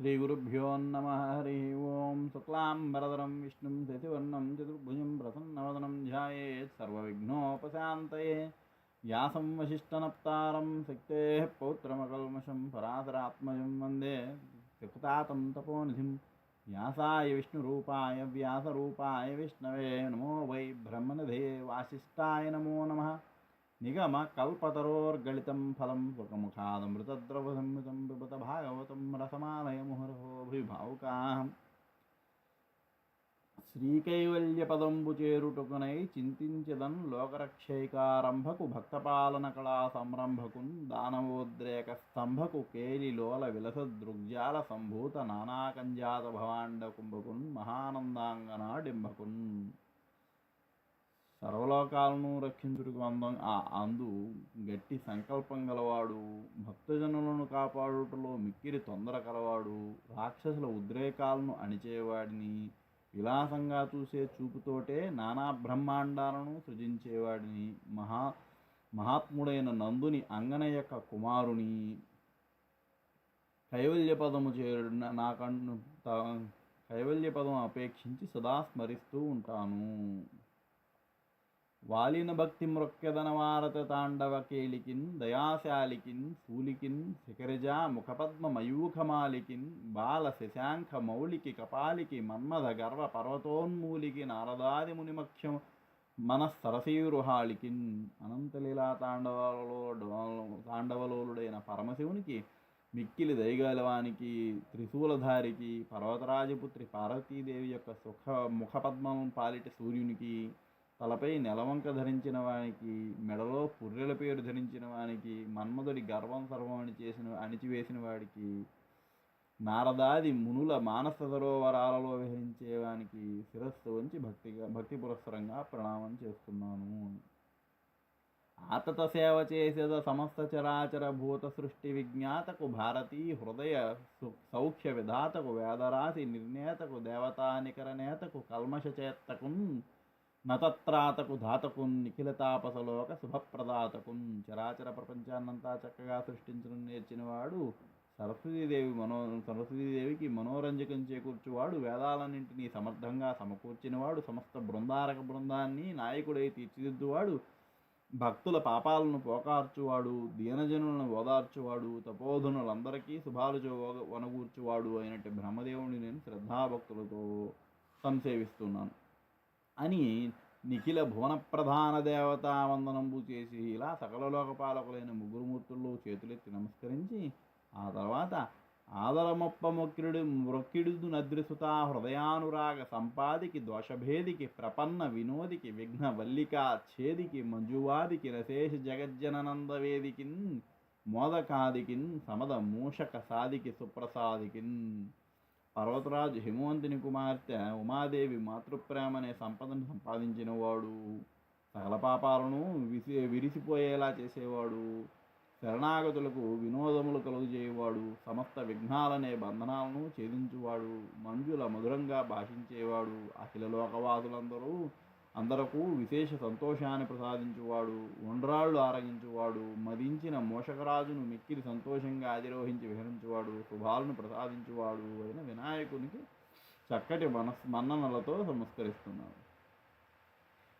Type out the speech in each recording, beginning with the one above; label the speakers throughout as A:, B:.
A: శ్రీగురుభ్యో నమ హరి ఓం శుక్లాంబరదరం విష్ణుం శశివర్ణం చతుర్భుజం ప్రసన్నవదనం ధ్యాయేత్ సర్వవిఘ్నోపశాంతయే వ్యాసం వశిష్టనప్తారం శక్తే పౌత్రమకల్మషం పరాశరాత్మజం వందే త్రికుతాతం తపోనిధిం వ్యాసాయ విష్ణురూపాయ వ్యాసరూపాయ విష్ణవే నమో వై బ్రహ్మనిధే వాసిష్ఠాయ నమో నమః నిగమ కల్పతరోర్గళితం ఫలం సుఖముఖాదమృతద్రవ సంయుతం పిబత భాగవతం రసమాలయ ముహురహోభిభావుకా శ్రీకైవల్యపదంబు చేరుటకునై చింతించదన్ లోకరక్షైకారంభకు భక్తపాలన కళా సంరంభకున్ దానవోద్రేక స్తంభకు కేలిలోల విలస దృగ్జాల సంభూత నానాకంజాత భవాండ కుంభకున్ మహానందాంగనాడింభకున్ సర్వలోకాలను రక్షించుటకు అందం ఆ అందు గట్టి సంకల్పం గలవాడు భక్తజనులను కాపాడుటలో మిక్కిరి తొందర కలవాడు రాక్షసుల ఉద్రేకాలను అణిచేవాడిని విలాసంగా చూసే చూపుతోటే నానా బ్రహ్మాండాలను సృజించేవాడిని మహా మహాత్ముడైన నందుని అంగన యొక్క కుమారుని కైవల్య పదము చేరు నాకన్ను కైవల్య పదం అపేక్షించి సదా స్మరిస్తూ ఉంటాను. వాలిన భక్తి మృక్యదనవారత తాండవ కేళికిన్ దయాశాలికిన్ శూలికిన్ శిఖరిజా ముఖపద్మ మయూఖమాలికిన్ బాల శశాంఖ మౌలికి కపాలికి మన్మథ గర్వ పర్వతోన్మూలికి నారదాది మునిమఖ్యం మనస్సరసీరుహాళికిన్ అనంతలీలా తాండవలో తాండవలోలుడైన పరమశివునికి మిక్కిలి దయగలవానికి త్రిశూలధారికి పర్వతరాజపుత్రి పార్వతీదేవి యొక్క సుఖ ముఖపద్మం పాలిటి సూర్యునికి తలపై నెలవంక ధరించిన వానికి మెడలో పుర్రెల పేరు ధరించిన వానికి మన్మధుడి గర్వం సర్వమని చేసిన అణిచివేసిన వాడికి నారదాది మునుల మానస సరోవరాలలో విహరించేవానికి శిరస్సు వంచి భక్తిగా భక్తి పురస్సరంగా ప్రణామం చేస్తున్నాను. ఆతత సేవ చేసేద సమస్త చరాచర భూత సృష్టి విజ్ఞాతకు భారతీ హృదయ సౌఖ్య విధాతకు వేదరాశి నిర్ణేతకు దేవతానికర నేతకు కల్మష చేత్తకు నతత్రాతకు ధాతకున్ నిఖిలతాపసలోక శుభప్రదాతకున్ చరాచర ప్రపంచాన్నంతా చక్కగా సృష్టించడం నేర్చినవాడు సరస్వతీదేవి మనో సరస్వతీదేవికి మనోరంజకం చేకూర్చువాడు వేదాలన్నింటినీ సమర్థంగా సమకూర్చినవాడు సమస్త బృందారక బృందాన్ని నాయకుడై తీర్చిదిద్దువాడు భక్తుల పాపాలను పోకార్చువాడు దీనజనులను ఓదార్చువాడు తపోధనులందరికీ శుభాలు వనగూర్చువాడు అయినట్టు బ్రహ్మదేవుని నేను శ్రద్ధాభక్తులతో సంసేవిస్తున్నాను అని నిఖిల భువన ప్రధాన దేవతావందనంబు చేసి ఇలా సకల లోకపాలకులైన ముగ్గురు మూర్తుల్లో చేతులెత్తి నమస్కరించి ఆ తర్వాత ఆదరమొప్ప మొక్కిడు మృక్కిడుదు నద్రిసుత హృదయానురాగ సంపాదికి దోషభేదికి ప్రపన్న వినోదికి విఘ్న వల్లికా ఛేదికి మంజువాదికి రసేష జగజ్జననందవేదికిన్ మోదకాదికిన్ సమద మూషక సాదికి సుప్రసాదికిన్. పర్వతరాజు హిమవంతుని కుమార్తె ఉమాదేవి మాతృప్రేమ అనే సంపదను సంపాదించినవాడు. సకల పాపాలను విసి విరిసిపోయేలా చేసేవాడు. శరణాగతులకు వినోదములు కలుగజేయవాడు. సమస్త విఘ్నాలనే బంధనాలను ఛేదించువాడు. మంజుల మధురంగా భాషించేవాడు. అఖిల లోకవాసులందరూ అందరకు విశేష సంతోషాన్ని ప్రసాదించువాడు ఉండ్రాళ్ళు ఆరగించువాడు మదించిన మోషకరాజును మిక్కిలి సంతోషంగా అధిరోహించి విహరించువాడు శుభాలను ప్రసాదించువాడు అయిన వినాయకునికి చక్కటి మనస్ మన్ననలతో నమస్కరిస్తున్నాడు.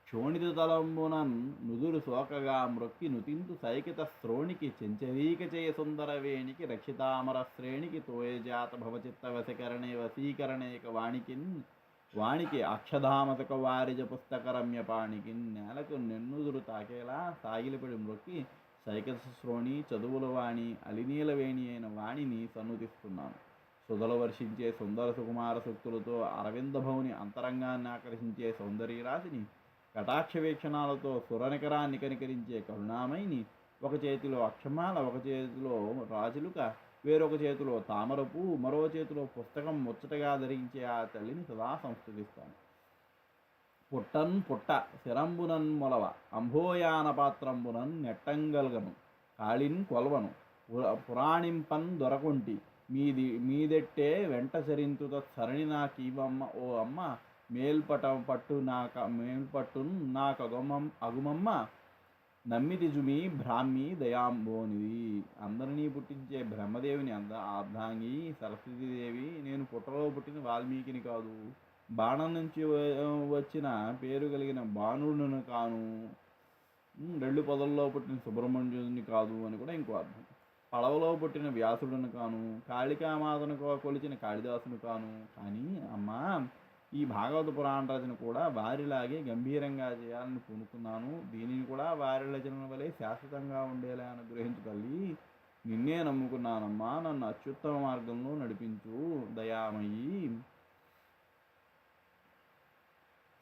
A: క్షోణిత తలంబునన్ నుదురు సోకగా మ్రొక్కి నుతింతు సైకిత శ్రోణికి చెంచరీక చేయ సుందర వేణికి రక్షితామర శ్రేణికి తోయజాత భవచిత్త వశకరణే వశీకరణేక వాణికిన్ వాణికి అక్షధామతక వారిజ పుస్తక రమ్యపాణికి నేలకు నెన్నుదురు తాకేలా సాగిలిపడి మ్రొక్కి సైకత శ్రోణి చదువుల వాణి అలినీల వేణి అయిన వాణిని సన్నుతిస్తున్నాను. సుధలు వర్షించే సుందర సుకుమార శక్తులతో అరవింద భవుని అంతరంగాన్ని ఆకర్షించే సౌందర్యరాశిని కటాక్ష వీక్షణాలతో సురనికరాన్ని కనికరించే కరుణామయిని ఒక చేతిలో అక్షమాల ఒక చేతిలో రాజులుక వేరొక చేతిలో తామరపు మరో చేతిలో పుస్తకం ముచ్చటగా ధరించే ఆ తల్లిని సదా సంస్కృతిస్తాను పుట్టన్ పుట్ట శిరంబునన్ మొలవ అంభోయాన పాత్రంబునన్ నెట్టంగల్గను కాళిన్ కొలవను పురాణింపన్ దొరకుంటి మీది మీదెట్టే వెంట సరింతుత సరణి నాకీవమ్మ ఓ అమ్మ మేల్పట పట్టు నాక మేల్పట్టున్ నాకగమం అగుమమ్మ నమ్మితి జుమి బ్రాహ్మి దయాంబోనిది అందరినీ పుట్టించే బ్రహ్మదేవిని అంద అర్ధాంగి సరస్వతీదేవి నేను పుట్టలో పుట్టిన వాల్మీకిని కాదు. బాణం నుంచి వ- వచ్చిన పేరు కలిగిన బాణుడును కాను. రెండు రెళ్ళు పొదల్లో పుట్టిన సుబ్రహ్మణ్యుని కాదు అని కూడా ఇంకో అర్థం. పడవలో పుట్టిన వ్యాసుడును కాను. కాళికామాతను కొలిచిన కాళిదాసును కాను. కానీ అమ్మా ఈ భాగవత పురాణ రచన కూడా వారిలాగే గంభీరంగా చేయాలని పూనుకున్నాను. దీనిని కూడా వారి రచన వలె శాశ్వతంగా ఉండేలా అనుగ్రహించు తల్లి. నిన్నే నమ్ముకున్నానమ్మా. నన్ను అత్యుత్తమ మార్గంలో నడిపించు. దయామయ్యి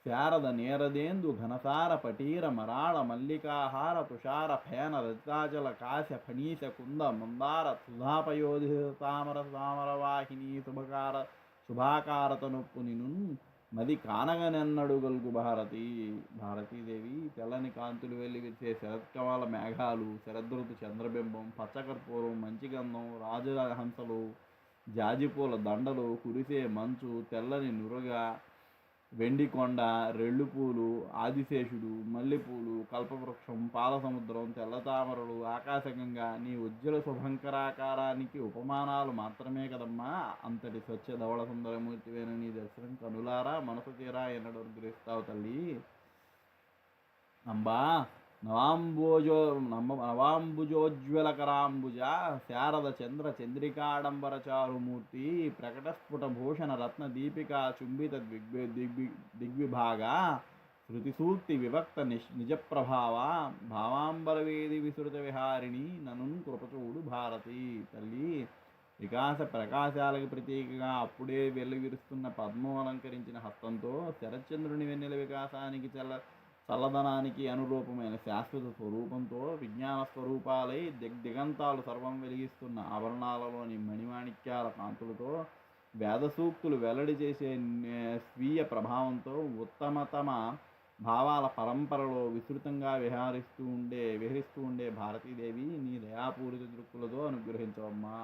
A: శారద నేరదేందు ఘనసార పటీర మరాళ మల్లికాహార తుషార ఫేన రతాచల కాశ ఫణీశ కుంద మందార సుధాపయోధి తామర తామర వాహిని శుభకార శుభాకారతనొప్పు నిను మది కానగనన్నడుగలుగు భారతి భారతీదేవి తెల్లని కాంతులు వెళ్ళి విచ్చే శరత్కమాల మేఘాలు శరదృతు చంద్రబింబం పచ్చకర్పూరం మంచి గంధం రాజహంసలు జాజిపూల దండలు కురిసే మంచు తెల్లని నురగ వెండి కొండ రెళ్ళు పూలు ఆదిశేషుడు మల్లెపూలు కల్పవృక్షం పాలసముద్రం తెల్లతామరలు ఆకాశగంగా నీ ఉజ్వల శుభంకరాకారానికి ఉపమానాలు మాత్రమే కదమ్మా. అంతటి స్వచ్ఛ ధవళ సుందరమూర్తివైన నీ దర్శనం కనులారా మనసు తీరా ఎన్నడూ గ్రహిస్తావు తల్లి. అంబా నవాంబోజో నమ్మ నవాంబుజోజ్వలకరాంబుజ శారద చంద్ర చంద్రికాడంబర చారుమూర్తి ప్రకటస్ఫుట భూషణ రత్న దీపికా చుంబిత దిగ్వి దిగ్వి దిగ్విభాగ శృతిసూక్తి వివక్త విభక్త నిష్ నిజప్రభావ భావాంబరవేది విసృత విహారిణి నను కృపచూడు భారతి తల్లి వికాస ప్రకాశాలకు ప్రతీకగా అప్పుడే వెల్లివిరుస్తున్న పద్మం అలంకరించిన హస్తంతో శరచంద్రుని వెన్నెల వికాసానికి చల్ల చల్లదనానికి అనురూపమైన శాశ్వత స్వరూపంతో విజ్ఞాన స్వరూపాలై దిగ్ దిగంతాలు సర్వం వెలిగిస్తున్న ఆభరణాలలోని మణిమాణిక్యాల కాంతులతో వేద సూక్తులు వెల్లడి చేసే స్వీయ ప్రభావంతో ఉత్తమతమ భావాల పరంపరలో విస్తృతంగా విహారిస్తూ ఉండే విహరిస్తూ ఉండే భారతీదేవి నీ దయాపూరిత దృక్కులతో అనుగ్రహించవమ్మా.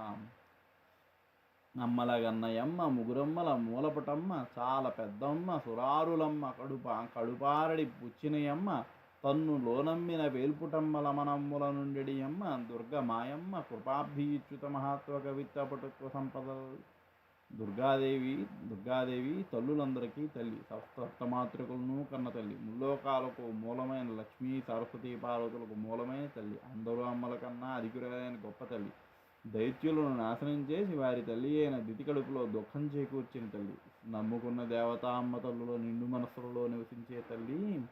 A: నమ్మలగన్నయమ్మ ముగురమ్మల మూలపటమ్మ చాలా పెద్దమ్మ సురారులమ్మ కడుప కడుపారడి పుచ్చినయమ్మ తన్ను లోనమ్మిన వేల్పుటమ్మల మనమ్ముల నుండియమ్మ దుర్గ మాయమ్మ కృపాభియుచ్యుత మహాత్వ కవిత్వ పటుత్వ సంపద దుర్గాదేవి దుర్గాదేవి తల్లులందరికీ తల్లి సప్తమాతృకులను కన్న తల్లి ముల్లోకాలకు మూలమైన లక్ష్మీ సరస్వతి పార్వతులకు మూలమైన తల్లి అందరూ అమ్మల కన్నా అధికురైన గొప్ప తల్లి. దైత్యులను నాశనం చేసి వారి తల్లి అయిన దితి కడుపులో దుఃఖం చేకూర్చిన తల్లి నమ్ముకున్న దేవతా అమ్మ తల్లులో నిండు మనసులలో నివసించే తల్లి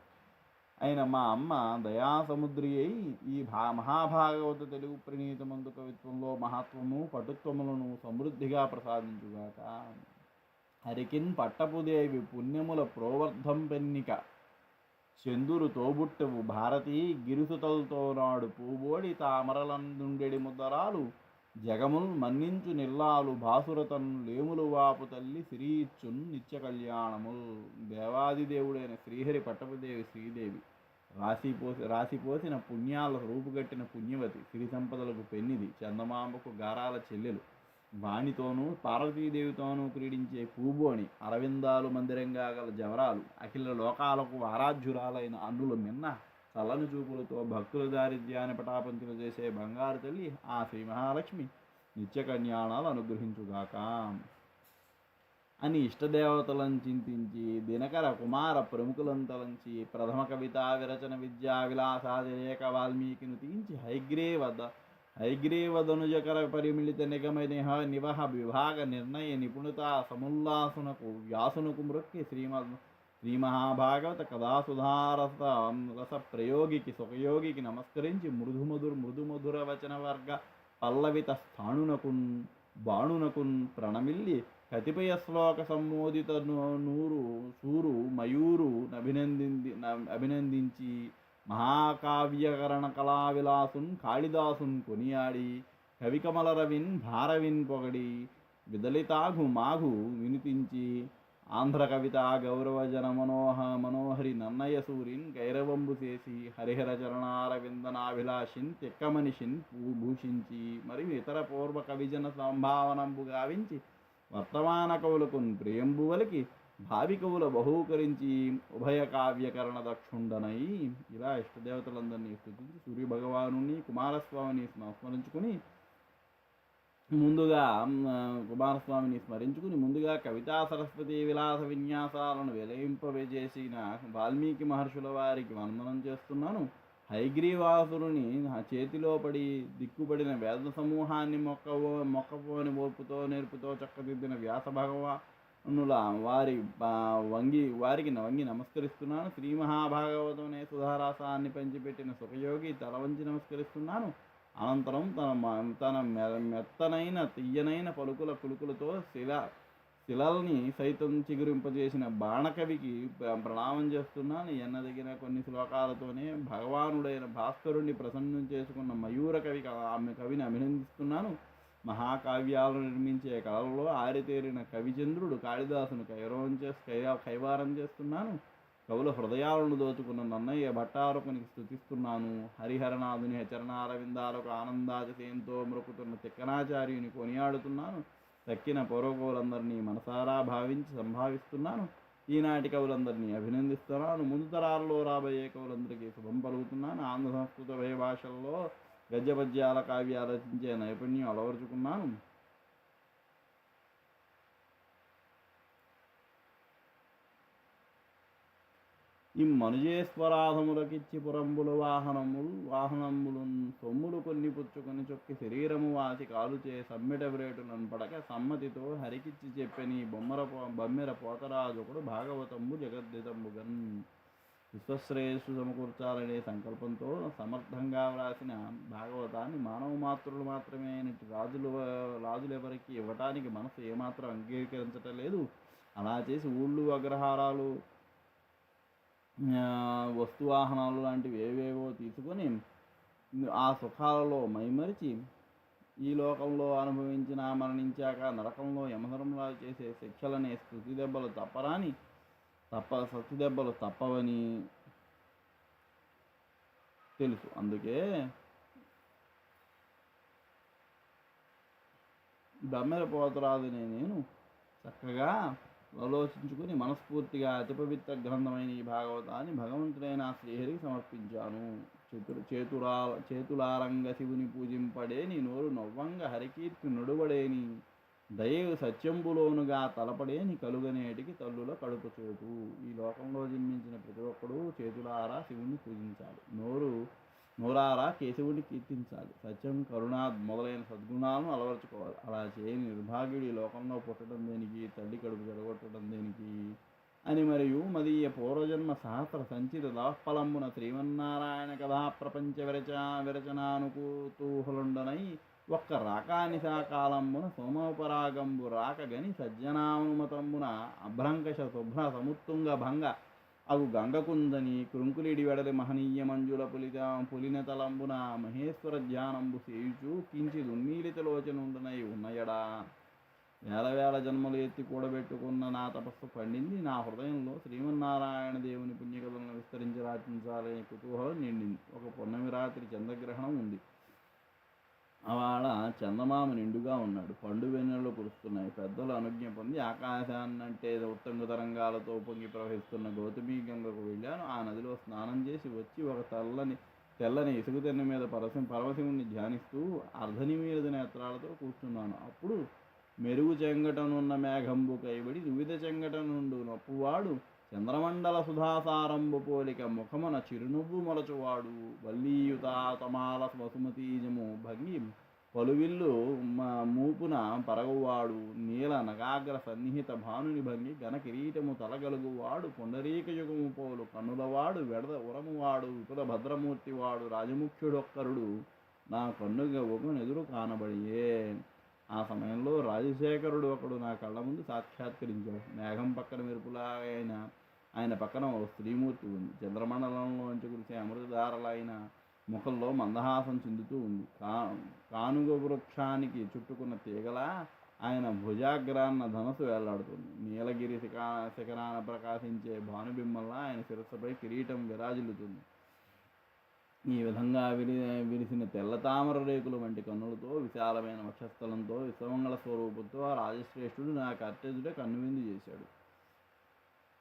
A: అయిన మా అమ్మ దయాసముద్రి అయి ఈ భా మహాభాగవత తెలుగు ప్రణీతమందు కవిత్వంలో మహత్వము పటుత్వములను సమృద్ధిగా ప్రసాదించుగాక. హరికిన్ పట్టపుదేవి పుణ్యముల ప్రోవర్ధం పెన్నిక చందురు తోబుట్టవు భారతీ గిరుసుతలతో నాడు పూబోడి తామరలందుండెడి ముద్దరాలు జగముల్ మన్నించు నిల్లాలు భాసురతను లేములు వాపు తల్లి శ్రీచ్చున్ నిత్య కళ్యాణముల్. దేవాదిదేవుడైన శ్రీహరి పట్టపదేవి శ్రీదేవి. రాసిపోసి రాసిపోసిన పుణ్యాల రూపుగట్టిన పుణ్యవతి సిరి సంపదలకు పెన్నిది చందమాంబకు గారాల చెల్లెలు. వాణితోనూ పార్వతీదేవితోనూ క్రీడించే పూబోని అరవిందాలు మందిరంగా గల జవరాలు అఖిల లోకాలకు ఆరాధ్యురాలైన అన్నులు మిన్న చల్లని చూపులతో భక్తుల దారిద్ర్యాన్ని పటాపంచులు చేసే బంగారు తల్లి ఆ శ్రీ మహాలక్ష్మి నిత్య కళ్యాణాలు అనుగ్రహించుగాక. అని ఇష్టదేవతలను చింతించి దినకర కుమార ప్రముఖులను తలంచి ప్రథమ కవితా విరచన విద్యా విలాసాదిరేక వాల్మీకిని తీంచి హైగ్రీవద హైగ్రీవదనుజకర పరిమిళిత నిగమ నిహ నివహ విభాగ నిర్ణయ నిపుణత సముల్లాసునకు వ్యాసునకు మృక్కి శ్రీమద్ శ్రీ మహాభాగవత కథాసుధారస రస ప్రయోగికి సుఖయోగికి నమస్కరించి మృదుమధుర్ మృదుమధుర వచన వర్గ పల్లవిత స్థాణునకున్ బాణునకున్ ప్రణమిల్లి కతిపయ శ్లోక సంబోధిత నూరు సూరు మయూరు అభినంది అభినందించి మహాకావ్యకరణ కళావిలాసున్ కాళిదాసున్ కొనియాడి కవికమల రవిన్ భారవిన్ పొగడి విదలితాఘు మాఘు వినిపించి ఆంధ్ర కవిత గౌరవజన మనోహ మనోహరి నన్నయ సూరిన్ గైరవంబు చేసి హరిహర చరణారవిందనాభిలాషిన్ తెక్కమనిషిన్ భూ- భూషించి మరియు ఇతర పూర్వ కవిజన సంభావనంబు గావించి వర్తమాన కవులకు ప్రియంబు వలికి భావికవుల బహూకరించి ఉభయ కావ్యకరణ దక్షుండనై. ఇలా ఇష్టదేవతలందరినీ స్థుతించి సూర్యభగవాను కుమారస్వామిని సంస్మరించుకుని ముందుగా కుమారస్వామిని స్మరించుకుని ముందుగా కవితా సరస్వతి విలాస విన్యాసాలను వెలయింపజేసిన వాల్మీకి మహర్షుల వారికి వందనం చేస్తున్నాను. హైగ్రీవాసురుని చేతిలో పడి దిక్కుపడిన వేద సమూహాన్ని మొక్కవో మొక్కపోని ఓర్పుతో నేర్పుతో చక్కదిద్దిన వ్యాస భగవానుల వారి వంగి వారికి వంగి నమస్కరిస్తున్నాను. శ్రీ మహాభాగవతం అనే సుధారాసాన్ని పంచిపెట్టిన సుఖయోగి తల వంచి నమస్కరిస్తున్నాను. అనంతరం తన మ- తన మె- మెత్తనైన తీయనైన పలుకుల కులుకులతో శిల శిలల్ని సైతం చిగురింపజేసిన బాణకవికి ప్రణామం చేస్తున్నాను ఎన్నదగిన కొన్ని శ్లోకాలతోనే భగవానుడైన భాస్కరుణ్ణి ప్రసన్నం చేసుకున్న మయూర కవి ఆమె కవిని అభినందిస్తున్నాను. మహాకావ్యాలను నిర్మించే కళలలో ఆరితేరిన కవిచంద్రుడు కాళిదాసును కైరవం చేసి కై- కైవారం చేస్తున్నాను. కవుల హృదయాలను దోచుకున్న నన్నయ్య భట్టారకునికి స్థుతిస్తున్నాను హరిహరనాథుని హెచరణారవిందాలకు ఆనందాతిశయంతో మృకుతున్న తిక్కనాచార్యుని కొనియాడుతున్నాను. తక్కిన పౌరకవులందరినీ మనసారా భావించి సంభావిస్తున్నాను. ఈనాటి కవులందరినీ అభినందిస్తున్నాను. ముందు తరాల్లో రాబోయే కవులందరికీ శుభం పలుకుతున్నాను. ఆంధ్ర సంస్కృత భయ భాషల్లో గద్య పద్యాల కావ్యాలు రచించే నైపుణ్యం అలవరుచుకున్నాను. ఈ మనుజేశ్వరాధములకిచ్చి పురంబులు వాహనములు వాహనములు సొమ్ములు కొన్ని పుచ్చుకొని చొక్కి శరీరము వాసి కాలుచే సమ్మెట వ్రేటులను పడక సమ్మతితో హరికిచ్చి చెప్పని బొమ్మర పో- పోతరాజుకుడు భాగవతంబు జగద్దితంబుగన్. విశ్వశ్రేయస్సు సమకూర్చాలనే సంకల్పంతో సమర్థంగా వ్రాసిన భాగవతాన్ని మానవ మాతృలు మాత్రమే రాజులు రాజులు ఎవరికి ఇవ్వటానికి మనసు ఏమాత్రం అంగీకరించటం లేదు. అలా చేసి ఊళ్ళు అగ్రహారాలు వస్తువాహనాలు లాంటివి ఏవేవో తీసుకొని ఆ సుఖాలలో మైమరిచి ఈ లోకంలో అనుభవించిన మరణించాక నరకంలో యమధర్మలా చేసే శిక్షలనే స్థుతి దెబ్బలు తప్పరాని తప్ప సత్తు దెబ్బలు తప్పవని తెలుసు. అందుకే దమ్మెర పోతరాదునే నేను చక్కగా ఆలోచించుకుని మనస్ఫూర్తిగా అతి పవిత్ర గ్రంథమైన ఈ భాగవతాన్ని భగవంతుడైన శ్రీహరికి సమర్పించాను. చేతు చేతురా చేతులారంగ శివుని పూజింపడేని నోరు నవ్వంగ హరికీర్తి నడువడేని దయవు సత్యంబులోనుగా తలపడేని కలుగనేటికి తల్లుల కడుపు చోటు ఈ లోకంలో జన్మించిన ప్రతి ఒక్కడూ చేతులారా శివుని పూజించాలి. నోరు నూరారా కేశవుని కీర్తించాలి. సత్యం కరుణ మొదలైన సద్గుణాలను అలవర్చుకోవాలి. అలా చేయని నిర్భాగ్యుడి లోకంలో పుట్టడం దేనికి? తల్లి కడుపు జరగొట్టడం దేనికి? అని మరియు మదీయ పూర్వజన్మ సహస్ర సంచిత దాఫలంబున శ్రీమన్నారాయణ కథా ప్రపంచ విరచ విరచనానుకూతూహులుండనై ఒక్క రాకానిశాకాలంబున సోమోపరాగంబు రాకగని సజ్జనానుమతంబున అభ్రంకష శుభ్ర సముత్తుంగ భంగ అగు గంగకుందని కృంకులిడి వెడలి మహనీయ మంజుల పులిత పులిన తలంబున మహేశ్వర ధ్యానంబు సేయుచు కించి దున్నీలిత లోచనుండనై ఉన్నయడా. వేల వేల జన్మలు ఎత్తి కూడబెట్టుకున్న నా తపస్సు పండింది. నా హృదయంలో శ్రీమన్నారాయణ దేవుని పుణ్యకథలను విస్తరించి రాచించాలనే కుతూహలం నిండింది. ఒక పున్నమి రాత్రి చంద్రగ్రహణం ఉంది. అవాడ చందమామ నిండుగా ఉన్నాడు. పండు వెన్నెలు కురుస్తున్నాయి పెద్దలు అనుజ్ఞ పొంది ఆకాశాన్నంటే ఉత్తంగ తరంగాలతో పొంగి ప్రవహిస్తున్న గౌతమి గంగకు వెళ్ళాను. ఆ నదిలో స్నానం చేసి వచ్చి ఒక తెల్లని తెల్లని ఇసుక తెన్న మీద పరసం పరవశివుణ్ణి ధ్యానిస్తూ అర్ధనిమీలిత నేత్రాలతో కూర్చున్నాను. అప్పుడు మెరుగు చెంగటనున్న మేఘంబు కైబడి వివిధ చెంగటనుండు నొప్పువాడు చంద్రమండల సుధాసారంభ పోలిక ముఖమున చిరునవ్వు మొలచువాడు వల్లీయుత తమాల వసుమతీజము భంగి పలువిల్లు మ- మూపున పరగువాడు నీల నగాగ్ర సన్నిహిత భానుని భంగి ఘన కిరీటము తలగలుగువాడు పుండరీక యుగము పోలు కన్నులవాడు వెడద ఉరమువాడు విపుల భద్రమూర్తివాడు రాజముఖ్యుడొక్కరుడు నా కన్నుగ ఎదురు కానబడియే. ఆ సమయంలో రాజశేఖరుడు ఒకడు నా కళ్ళ ముందు సాక్షాత్కరించాడు. మేఘం పక్కన మెరుపులాగా ఆయన ఆయన పక్కన ఓ స్త్రీమూర్తి ఉంది. చంద్రమండలంలోంచి కురిసే అమృతధారలైన ముఖంలో మందహాసం చెందుతూ ఉంది. కా కానుగ వృక్షానికి చుట్టుకున్న తీగలా ఆయన భుజాగ్రాన్న ధనస్సు వేలాడుతుంది. నీలగిరి శిఖా శిఖరాన ప్రకాశించే భానుబిమ్మల్లా ఆయన శిరస్సుపై కిరీటం విరాజిల్లుతుంది. ఈ విధంగా విరి విరిసిన తెల్ల తామర రేకుల వంటి కన్నులతో విశాలమైన వక్షస్థలంతో విశ్వమంగళ స్వరూపంతో ఆ రాజశ్రేష్ఠుడు నా కర్తజుడే కన్నువిందు చేశాడు.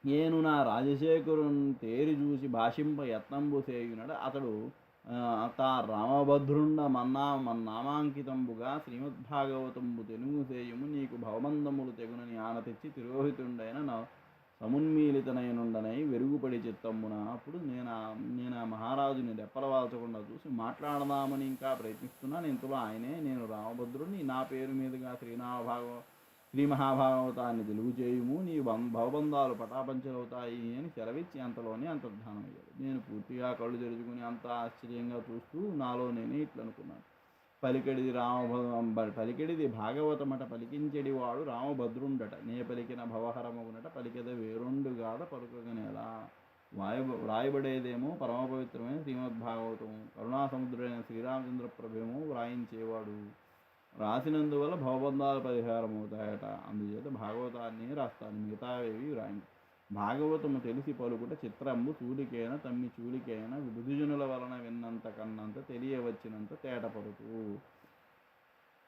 A: నేను నా రాజశేఖరుని తేరి చూసి భాషింప యత్నంబు సేయునడ అతడు తా రామభద్రుండ మన్నా మన్నామాంకితంబుగా శ్రీమద్భాగవతంబు తెలుగు సేయము నీకు భవబంధములు తెగునని ఆన తెచ్చి తిరోహితుండైన నా సమున్మీలితనైనుండనై వెరుగుపడి చిత్తమ్మున అప్పుడు నేను నేను ఆ మహారాజుని రెప్పలవాల్చకుండా చూసి మాట్లాడదామని ఇంకా ప్రయత్నిస్తున్నాను ఇంతలో ఆయనే నేను రామభద్రుడిని నా పేరు మీదుగా శ్రీనామభాగవ శ్రీ మహాభాగవతాన్ని తెలుగు చేయుము నీ బం భవబంధాలు పటాపంచలవుతాయి అని సెలవిచ్చి అంతలోనే అంతర్ధానమయ్యాడు. నేను పూర్తిగా కళ్ళు తెరుచుకుని అంత ఆశ్చర్యంగా చూస్తూ నాలో నేనే ఇట్లనుకున్నాను. పలికెడిది రామ పలికెడిది భాగవతమట పలికించెడి వాడు రామభద్రుండట. నే పలికిన భవహరమగునట పలికెద వేరొండుగాద పలుకగనేలా. వాయ వ్రాయబడేదేమో పరమ పవిత్రమైన శ్రీమద్భాగవతము. కరుణాసముద్రుడైన శ్రీరామచంద్ర ప్రభేమో వ్రాయించేవాడు. రాసినందువల్ల భవబంధాల పరిహారం అవుతాయట అందుచేత భాగవతాన్ని రాస్తాను. మిగతావేవి వ్రాయించు భాగవతము తెలిసి పలుకుట చిత్రంబు చూలికైన తమ్మి చూలికైన విభుజనుల వలన విన్నంత కన్నంత తెలియవచ్చినంత తేటపడుతూ.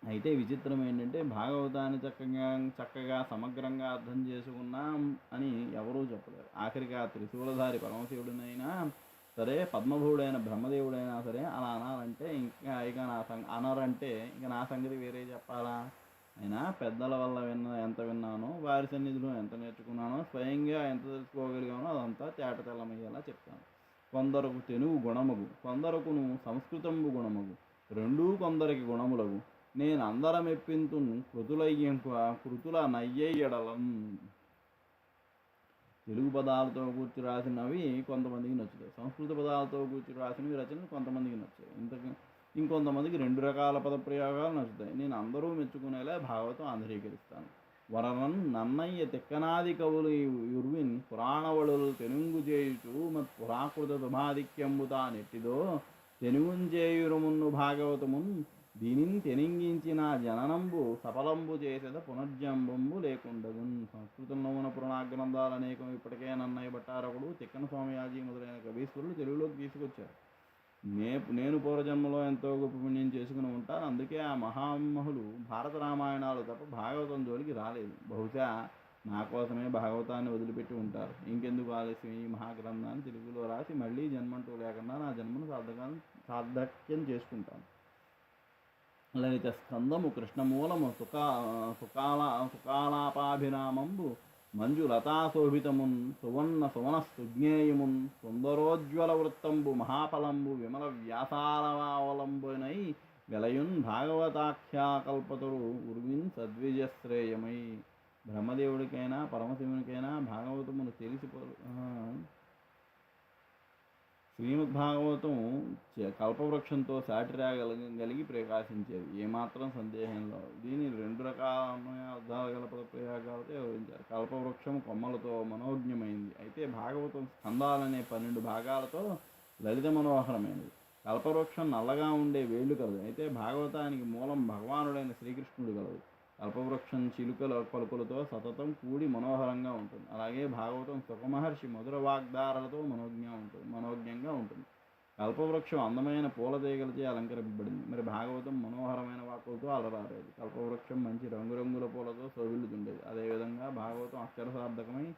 A: అయితే విచిత్రం ఏంటంటే భాగవతాన్ని చక్కగా చక్కగా సమగ్రంగా అర్థం చేసుకున్నాం అని ఎవరూ చెప్పలేరు. ఆఖరికి ఆ త్రిశూలధారి పరమశివుడినైనా సరే పద్మభుడైన బ్రహ్మదేవుడైనా సరే అలా అనాలంటే ఇంకా ఇక నా సంగ అనారంటే ఇక నా సంగతి వేరే చెప్పాలా? అయినా పెద్దల వల్ల విన్న ఎంత విన్నానో వారి సన్నిధిలో ఎంత నేర్చుకున్నానో స్వయంగా ఎంత తెలుసుకోగలిగానో అదంతా తేట తెల్లమయ్యేలా చెప్తాను కొందరకు తెలుగు గుణముగు కొందరకును సంస్కృతంబు గుణముగు రెండూ కొందరికి గుణములగు. నేను అందరం ఎప్పింతు కృతులయ్యంక కృతుల నయ్యడలం తెలుగు పదాలతో కూర్చి రాసినవి కొంతమందికి నచ్చుతాయి. సంస్కృత పదాలతో కూర్చి రాసినవి రచనలు కొంతమందికి నచ్చాయి ఇంతకు ఇంకొంతమందికి రెండు రకాల పదప్రయోగాలు నచ్చుతాయి నేను అందరూ మెచ్చుకునేలా భాగవతం ఆంధ్రీకరిస్తాను. వరనన్ నన్నయ్య తెక్కనాది కవులు యుర్విన్ పురాణవళులు తెనుంగు చేయుచు మత్ పురాకృత దుమాధిక్యంబుతా నెట్టిదో తెనుగుంచేయురుమున్ను భాగవతమున్ దీనిని తెనింగించిన జననంబు సఫలంబు చేసేద పునర్జంబంబు లేకుండదు సంస్కృతంలో ఉన్న పురాణ గ్రంథాలు అనేకం ఇప్పటికే నన్నయ్య భట్టారకుడు తిక్కన స్వామియాజీ మొదలైన కవీశ్వరులు తెలుగులోకి తీసుకొచ్చారు. నే నేను పూర్వజన్మలో ఎంతో గొప్ప పుణ్యం చేసుకుని ఉంటాను. అందుకే ఆ మహామహులు భారత రామాయణాలు తప్ప భాగవతం జోలికి రాలేదు. బహుశా నా కోసమే భాగవతాన్ని వదిలిపెట్టి ఉంటారు. ఇంకెందుకు ఆలస్యం? ఈ మహాగ్రంథాన్ని తెలుగులో రాసి మళ్ళీ జన్మంటూ లేకుండా నా జన్మను సార్థకం సార్థక్యం చేసుకుంటాను. లలిత స్కందము కృష్ణమూలము సుకా సుకాల సుకాలాపాభిరామంబు మంజులతాశోభితమున్ సువర్ణ సుమనస్తుజ్ఞేయమున్ సుందరోజ్వల వృత్తంబు మహాఫలంబు విమల వ్యాసారవావలంబునై వెలయున్ భాగవతాఖ్యాకల్పతుడు ఉర్విన్ సద్విజశ్రేయమై. బ్రహ్మదేవుడికైనా పరమశివునికైనా భాగవతమును తెలిసి శ్రీమద్భాగవతం కల్పవృక్షంతో సాటి రాగలిగి ప్రకాశించేది. ఏమాత్రం సందేహం లేదు. దీని రెండు రకాల అర్థాలు గల ప్రయోగాలతో వివరించారు. కల్పవృక్షం కొమ్మలతో మనోజ్ఞమైంది. అయితే భాగవతం స్కందాలనే పన్నెండు భాగాలతో లలిత మనోహరమైనది. కల్పవృక్షం నల్లగా ఉండే వేళ్ళు కలదు. అయితే భాగవతానికి మూలం భగవానుడైన శ్రీకృష్ణుడు కలదు కల్పవృక్షం చిలుకల పలుకులతో సతతం కూడి మనోహరంగా ఉంటుంది. అలాగే భాగవతం సుఖమహర్షి మధుర వాగ్దారాలతో మనోజ్ఞంగా ఉంటుంది మనోజ్ఞంగా ఉంటుంది. కల్పవృక్షం అందమైన పూల తీగలచే అలంకరింపబడింది. మరి భాగవతం మనోహరమైన వాక్కులతో అలరారేది. కల్పవృక్షం మంచి రంగురంగుల పూలతో శోభిల్లుతుండేది అదేవిధంగా భాగవతం అక్షరసార్థకమై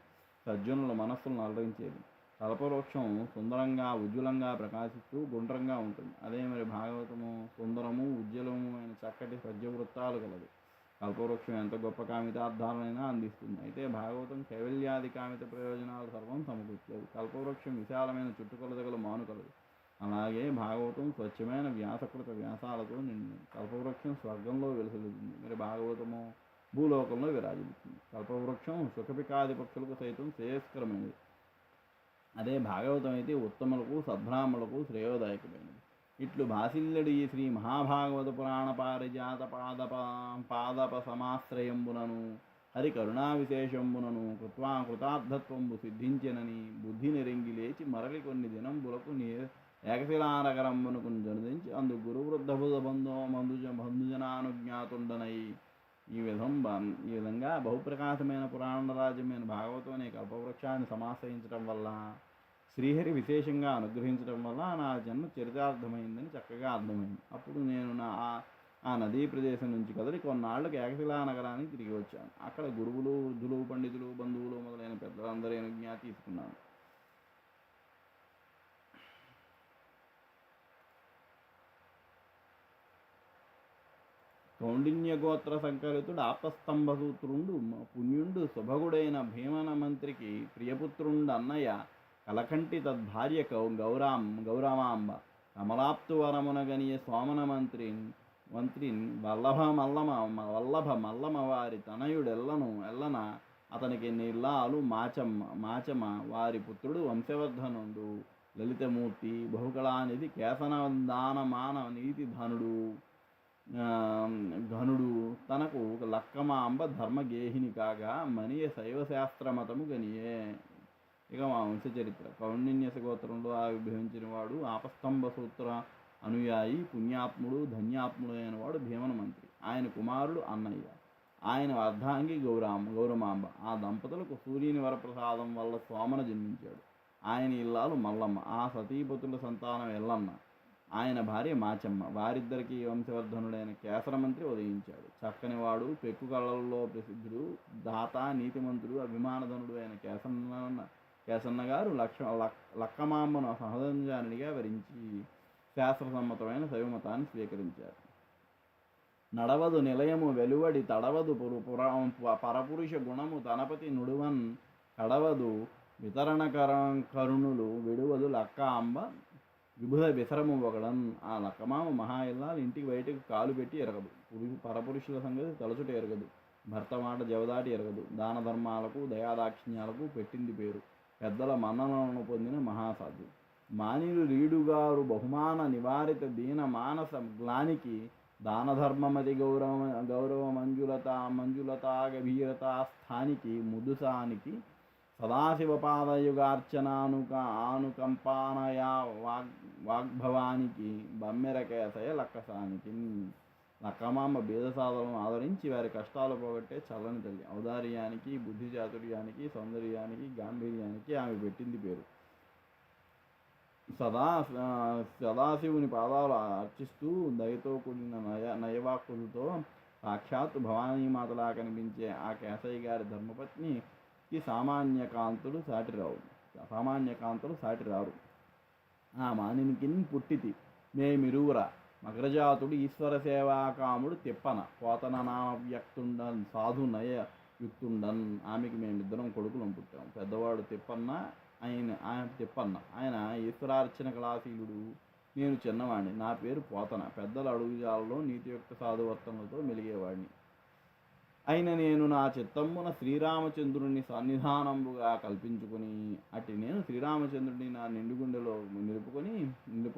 A: సజ్జనుల మనస్సులను అలరించేది. కల్పవృక్షం సుందరంగా ఉజ్వలంగా ప్రకాశిస్తూ గుండ్రంగా ఉంటుంది. అదే మరి భాగవతము సుందరము ఉజ్వలము అయిన చక్కటి సజ్జవృత్తాలు కలదు. కల్పవృక్షం ఎంత గొప్ప కామితార్థాలనైనా అందిస్తుంది. అయితే భాగవతం కైవల్యాది కామిత ప్రయోజనాలు సర్వం సమకూర్చలేదు కల్పవృక్షం విశాలమైన చుట్టుకొలతగల మానుకలదు. అలాగే భాగవతం స్వచ్ఛమైన వ్యాసకృత వ్యాసాలతో నిండింది కల్పవృక్షం స్వర్గంలో వెలుసలుతుంది మరి భాగవతము భూలోకంలో విరాజిల్లుతుంది. కల్పవృక్షం సుఖపికాది పక్షులకు సైతం శ్రేయస్కరమైనది. అదే భాగవతం అయితే ఉత్తములకు సద్బ్రాహ్మణులకు శ్రేయోదాయకమైనది. ఇట్లు భాసిల్లడు ఈ శ్రీ మహాభాగవత పురాణ పారిజాత పాదప పాదప సమాశ్రయంబునను హరి కరుణా విశేషంబునను కృత్వా కృతార్థత్వంబు సిద్ధించినని బుద్ధి నిరంగి లేచి మరలి కొన్ని దినంబులకు నీ ఏకశిలానగరంబునకు జనించి అందు గురు వృద్ధభుజ బంధో మందుజ బంధుజనానుజ్ఞాతుండనై. ఈ విధం ఈ విధంగా బహుప్రకాశమైన పురాణరాజ్యమైన భాగవతం అనే కల్పవృక్షాన్ని సమాశ్రయించడం వల్ల శ్రీహరి విశేషంగా అనుగ్రహించడం వల్ల నా జన్మ చరితార్థమైందని చక్కగా అర్థమైంది. అప్పుడు నేను నా ఆ- నదీ ప్రదేశం నుంచి కదలి కొన్నాళ్ళకి ఏకశిలా నగరానికి తిరిగి వచ్చాను. అక్కడ గురువులు వృద్ధులు పండితులు బంధువులు మొదలైన పెద్దలందరి అనుజ్ఞ తీసుకున్నాను కౌండిన్య గోత్ర సంకలితుడు ఆపస్తంభ సూత్రుండు మ- పుణ్యుండు శుభగుడైన భీమన మంత్రికి ప్రియపుత్రుండు అన్నయ్య కలకంటి తద్భార్య కౌ గౌరాం గౌరమాంబ కమలాప్తు వరమునగనియ సోమన మంత్రి మంత్రిన్ వల్లభ మల్లమ మ- వల్లభ మల్లమ వారి తనయుడెల్లను ఎల్లన అతనికి నిల్లాలు మాచమ్మ మాచమ వారి పుత్రుడు వంశవర్ధనుడు. లలితమూర్తి బహుకళానిధి కేసనదానమాన నీతి ధనుడు ఘనుడు తనకు లక్కమాంబ ధర్మగేహిని కాగా మనియ శైవశాస్త్రమతము గనియే. ఇక మా వంశచరిత్ర కౌండిన్యస గోత్రంలో ఆవిర్భవించిన వాడు ఆపస్తంభ సూత్ర అనుయాయి పుణ్యాత్ముడు ధన్యాత్ముడు అయిన వాడు భీమన మంత్రి. ఆయన కుమారుడు అన్నయ్య. ఆయన అర్ధాంగి గౌరామ గౌరమాంబ. ఆ దంపతులకు సూర్యుని వరప్రసాదం వల్ల సోమన జన్మించాడు. ఆయన ఇల్లాలు మల్లమ్మ. ఆ సతీపతుల సంతానం ఎల్లమ్మ ఆయన భార్య మాచమ్మ. వారిద్దరికీ వంశవర్ధనుడైన కేసరమంత్రి ఉదయించాడు. చక్కనివాడు పెక్కు కళ్ళల్లో ప్రసిద్ధుడు దాత నీతిమంతుడు అభిమానధనుడు అయిన కేసరన్న కేసన్న గారు లక్ష లక్- లక్కమాంబను సహజంజానిగా వరించి శాస్త్రసమ్మతమైన శైవమతాన్ని స్వీకరించారు. నడవదు నిలయము వెలువడి తడవదు పురు పుర పరపురుష గుణము తనపతి నుడువన్ కడవదు వితరణకర కరుణులు విడువదు లక్క అంబ విభుధ విసరము ఒకడన్. ఆ లక్కమామ మహా ఇల్లాలు ఇంటికి బయటకు కాలు పెట్టి ఎరగదు. పురుషు పరపురుషుల సంగతి తలచుట ఎరగదు. భర్త మాట జవదాటి ఎరగదు. దాన ధర్మాలకు దయాదాక్షిణ్యాలకు పెట్టింది పేరు. పెద్దల మన్ననలను పొందిన మహాసాధు మానిలు రీడుగారు బహుమాన నివారిత దీన మానస గ్లానికి దానధర్మమతి గౌరవ గౌరవ మంజులత మంజులత గభీరత స్థానికి ముదుసానికి సదాశివపాదయుగార్చనానుక ఆనుకంపానయా వాగ్ వాగ్భవానికి బమ్మెరకేసయ లక్కసానికి. లక్కమాంబ బీదసాధలను ఆదరించి వారి కష్టాలు పోగొట్టే చల్లని తల్లి. ఔదార్యానికి బుద్ధి చాతుర్యానికి సౌందర్యానికి గాంభీర్యానికి ఆమె పెట్టింది పేరు. సదా సదాశివుని పాదాలు అర్చిస్తూ దయతో కూడిన నయ నయవాక్కులతో సాక్షాత్ భవానీమాతలా కనిపించే ఆ కేశయ్య గారి ధర్మపత్నికి సామాన్య కాంతులు సాటిరావు. సామాన్య కాంతులు సాటిరారు. ఆ మానినికి పుట్టితి. మేమిరువురా మగ్రజాతుడు ఈశ్వర సేవాకాముడు తిప్పన. పోతన వ్యక్తుండన్ సాధు నయ యుక్తుండన్ ఆమెకి మేమిద్దరం కొడుకులం పుట్టాం. పెద్దవాడు తిప్పన్న ఆయన ఆయన తిప్పన్న. ఆయన ఈశ్వరార్చన కళాశీలుడు. నేను చిన్నవాడిని నా పేరు పోతన పెద్దల అడుగుజాలలో నీతియుక్త సాధువర్తనలతో మెలిగేవాడిని అయిన నేను నా చిత్తమ్మున శ్రీరామచంద్రుని సన్నిధానంబుగా కల్పించుకొని అట్టి నేను శ్రీరామచంద్రుడిని నా నిండుగుండెలో నిలుపుకొని నిలుపు